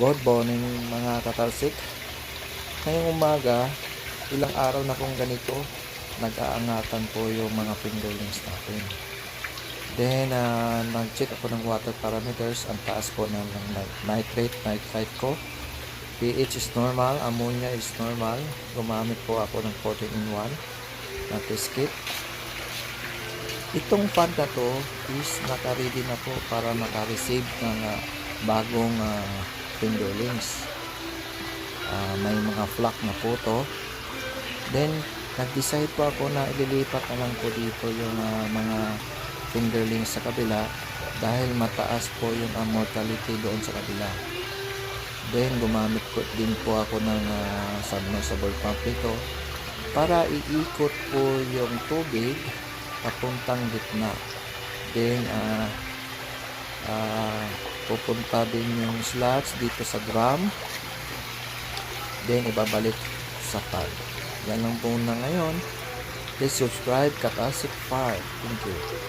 Good morning mga katalsik. Ngayong umaga, ilang araw na kong ganito, nag-aangatan po yung mga fingerlings natin. Then, uh, nag-check ako ng water parameters. Ang taas po ng, ng nit- nitrate, nitrite ko. pH is normal, ammonia is normal. Gumamit po ako ng 14 in 1 na kit. Itong fan na to is naka-ready na po para maka-receive ng ah, bagong uh, fingerlings. Ah, may mga flock na po to. Then, nag-decide po ako na ililipat na lang po dito yung ah, mga fingerlings sa kabila dahil mataas po yung ah, mortality doon sa kabila. Then, gumamit ko din po ako ng uh, submersible pump nito para iikot po yung tubig papuntang gitna. Then, ah ah, pupunta din yung slots dito sa drum. Then, ibabalik sa pad. Yan lang po na ngayon. Please subscribe, Katasik Farm. Thank you.